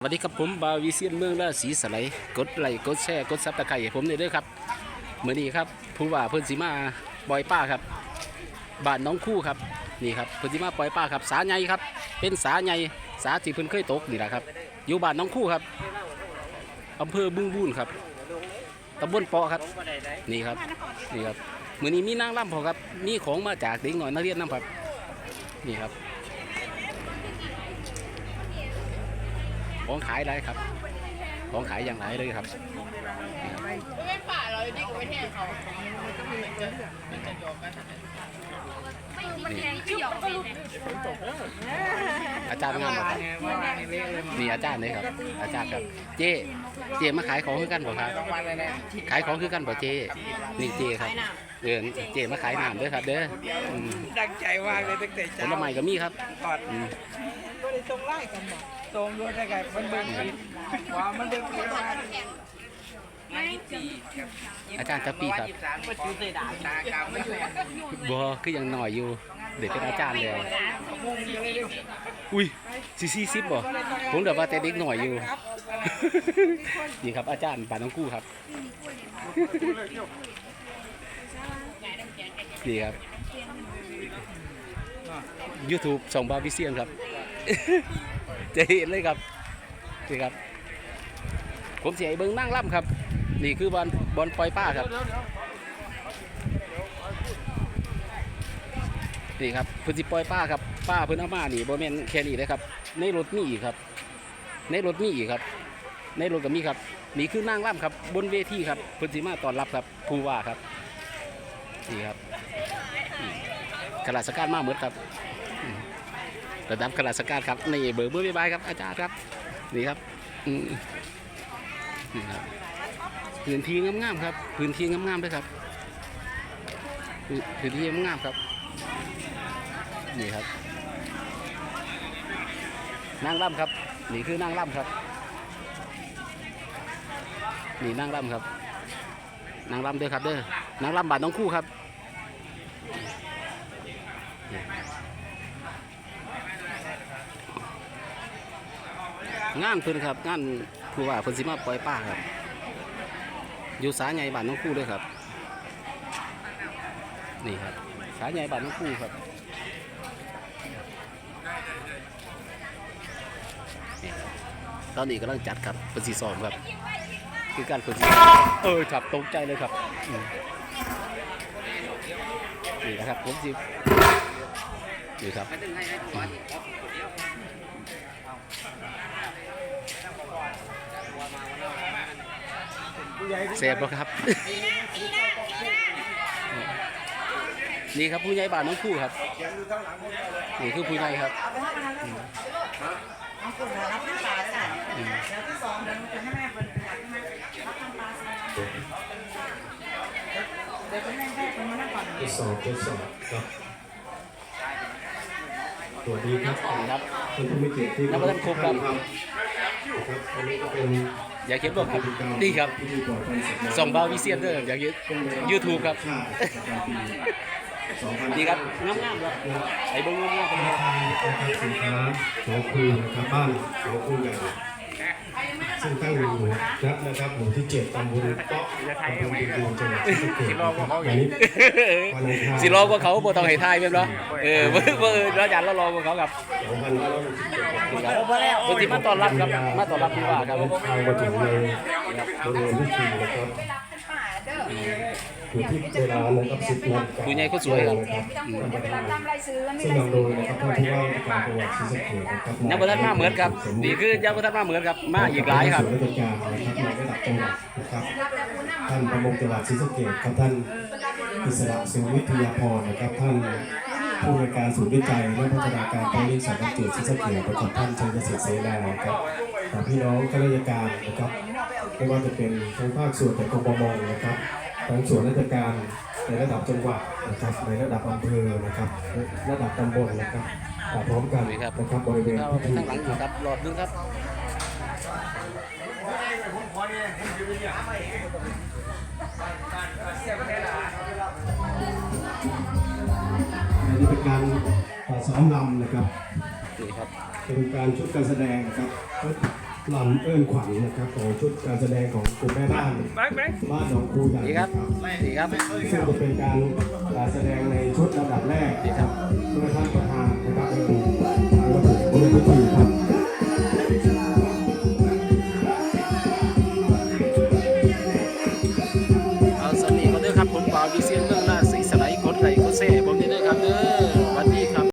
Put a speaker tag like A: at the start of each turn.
A: สวัสดีครับผมบาวิเซียนเมืองราศีสไลด์กดไลค์กดแชร์กดซับตะไคร้ผมเลยเด้อครับเมื่อนี้ครับผู้ว่าเพิ่อนสิมาปล่อยป้าครับบ้านน้องคู่ครับนี่ครับเพิ่อนสิมาปล่อยป้าครับสาใหญ่ครับ เป็นสาใหญ่สาที่เพิ่นเคยตกนี่แหละครับ อยู่บ้านน้องคู่ครับอำเภอบึงบูนครับตำบลปาะครับนี่ครับนี่ครับเมื่อนี้มีนางร่ำพอครับมีของมาจากเด็กหน่อยนักเรียนน้ำครับนี่ครับ ของขายไรครับ ของขายอย่างไรเลยครับ
B: ไม่ป่าเราดิไว้แทนเขา
A: อาจารย์งามบ่ครับนี่อาจารย์เลยครับ อาจารย์ครับ เจ๊เจ๊มาขายของคือกันบ่ครับขายของคือกันบ่เจ๊นี่เจ๊ครับเออเจ๊มาขายน้ำเด้อครับ เด้ออืม
C: ดังใจมากเลยตั้งแต่
A: ผ
C: เช้า
A: ลไม้ก็มีครับ
C: ก่อน
A: อืม
C: ก็เลยตรงไล่กันบอกตรงด้วยได้ไงมันเบิ่งผิดว่ามันเบิ่งผิดว่า
A: อาจารย์จักปีครับ
C: มันชื่อเสดาตากรรมไม่อยู่
A: บ่คือยังหน่อยอยู่ เด็กเป็นอาจารย์แล้ว
C: มุ่งยังเร็ว
A: อุ้ยสี่สี่สิบบ่ผมเดี๋ยวว่าแต่เด็กหน่อยอยู่
C: ครับ
A: นี่ครับอาจารย์ป่าน้องกู้ครับ นี่ครับ YouTube ส่องบาวิเซียนครับ จะเห็นเลยครับนี่ครับ ผมเสียเบิ้งนั่งล่ำครับ นี่คือบอลบอลปล่อยป้าครับนี่ครับพื้นที่ปล่อยป้าครับป้าพิ่นอามานี่บ่แมนแค่นี้นะครับ ในรถมีอีกครับ ในรถมีอีกครับ ในรถก็มีครับนี่คือนางร่ำครับ บนเวทีครับพื้นที่มาต้อนรับครับผู้ว่าครับนี่ครับข้าราชการมาหมดครับ ระดับข้าราชการครับนี่เบอร์เบอร์บายบายครับอาจารย์ครับนี่ครับนี่ครับพื้นที่งามๆครับ พื้นที่งามๆด้วยครับพื้นที่งามๆครับนี่ครับนางร่ำครับนี่คือนางร่ำครับนี่นางร่ำครับนางร่ำเด้อครับเด้อนางร่ำบาทน้องคู่ครับ งานเพิ่นครับงานผู้ว่าเพิ่นสิมาปล่อยป้าครับ อยู่สาใหญ่บ้านน้องคู่เด้วยครับ นี่ครับสาใหญ่บ้านน้องคู่ครับตอนนี้กำลังจัดครับเป็นสีสองครับ คือการเป็นสีเออครับตกใจเลยครับนี่นะครับผมสินี่ครับ เสพแล้วครับ นี่ครับผู้ใหญ่บ้านน้องคู่ครับนี่คือผู้ใหญ่ครับ
C: น้องกลุ่มรับน้ำปลาได้เดี๋ยวที่สองเดี๋ยวมันจะให้แม่เป็นรับน้ำปลาเดี๋ยวคุณแม่ให้คนมานั่งก่อน
D: ทดสอบทดสอบครับสวัสดีครับ
A: ครับ
D: ท่านผู้มีเกียรติที่
A: นับว่าท่านครบครับ
D: ครับครับอันนี้ก็เป็น
A: อย่าคิดว่าครับนี่ครับ
D: พิธีปลอดภัยสัตว์น้ำ
A: ส่องบาวิเซียนเด้ออย่าคิด YouTube ครับ
D: ค่าประจำปี2000
A: นี่ครับงามๆครับไอ้เบิ้งงามๆครับ
D: ทางนะครับสินค้าสองคูนะครับบ้านสองคูใหญ่ ซึ่งตั้งอยู่ณนะครับหมู่ที่เจ็ดตำบลเกาะอำเภอบึงบูรจังหวัดศรีสะเกษนะครับวันนี้วันอังคาร
A: สิรอกว่าเขาบ่ต้องให้ทายแม่นบ่เออบ่บ่เออเราอยากเรารอกว่าเขาครับ
D: 2567
A: นี่ครับเพิ่นสิมาต้อนรับครับมาต้อนรับผู้ว่าครับ
D: ทางมาถึงในบริเวณพิธีนะครับ อยู่ที่เวลานะครับสิบนาฬิกา
A: ผู้ใหญ่คนสวยครับ
D: นะครับ
B: เวลาตามรายซื้อมันมี
D: ซึ่ง
B: ราย
D: นำโด
B: ซื้อย
D: นะครับท่านผู้ว่าราชการจังหวัดศรีสะเกษนะครับ
A: ยังบ่ทันมาเหมือนครับนี่คือยังบ่ทันมาเหมือนครับ มาอีกหลายครับ
D: ส่วนราชการนะครับในระดับจังหวัดนะครับท่านประมงจังหวัดศรีสะเกษครับท่านอิสระสิงห์วิทยาพรนะครับท่านผู้ในวยการศูนย์วิจัยและพัฒนาการเพาะเลี้ยงสัตว์น้ำจืดศรีสะเกษนะครับท่านชัยเกษตรเสนานะครับกับพี่น้องข้าราชการนะครับไม่ว่าจะเป็นทั้งภาคส่วนแต่กรมประมงนะครับ ทั้งส่วนราชการในระดับจังหวัดนะครับในระดับอำเภอนะครับและระดับตำบลนะครับมาพร้อมกัน
A: นี่ครับ
D: นะครับบริเวณ
A: เข้า
D: พิ
A: ไป
D: ธี
A: ข้างหลังอยู่ครับหลอดหนึงครับ
D: อันนี้เป็นการซ้อมรำนะครับ
A: นี่ครับ
D: เป็นการชุดการแสดงนะครับชุด ลำเอิ้นขวัญนะครับของชุดการแสดงของกลุ่มแม่บ้านบ้านหนองคูใหญ่
A: ดีครับดีครับ
D: ซึ่งจะเป็นการการแสดงในชุดระดับแรก
A: ดีครับ
D: เมื่อท่านประธานนะครับเป็นทางวัตถุมงคลพิธีครับ
A: เอาสำนีก็เด้อครับผมบ่าวดีเซียนเมือง